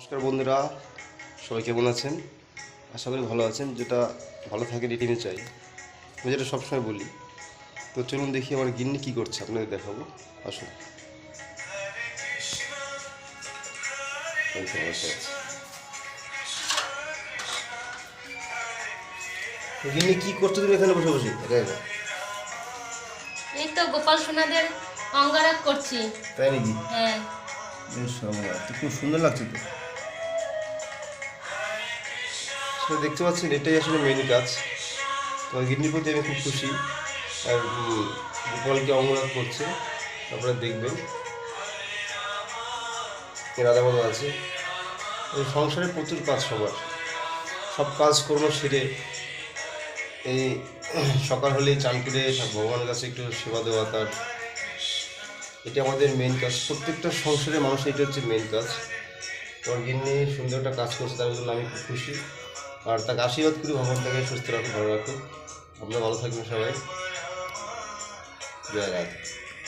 নমস্কার বন্ধুরা সবাই কেমন আছেন? আশা করি ভালো আছেন যেটা ভালো থাকে রিটিনে চাই। আমি যেটা সবসময় বলি তো চলুন দেখি আমার গিন্নি কী করছে আপনাদের দেখাবো। আসুন। গিন্নি কী করছ তুমি এখানে বসে বসে? এই তো গোপাল সোনাদের অঙ্গারাগ করছি। তাই নাকি? হ্যাঁ। বেশ খুব সুন্দর লাগছে তো। দেখতে পাচ্ছেন, এটাই আসলে মেন কাজ। তো গিন্নির প্রতি আমি খুব খুশি। আর গোপালকে অঙ্গরাগ করছে। আপনারা দেখবেন। মতো আছে। এই সংসারে প্রচুর কাজ সবার। সব কাজ কর্ম সেরে এই সকাল হলেই চান করে ভগবানের কাছে একটু সেবা দেওয়া তার। এটা আমাদের মেন কাজ। প্রত্যেকটা সংসারের মানুষ এটা হচ্ছে মেন কাজ। তোমার গিন্নি সুন্দর একটা কাজ করছে, তার জন্য আমি খুব খুশি। আর তাকে আশীর্বাদ করি ভগবান তাকে সুস্থ রাখুন, ভালো রাখুন। আপনারা ভালো থাকবেন সবাই। জয় রাধে।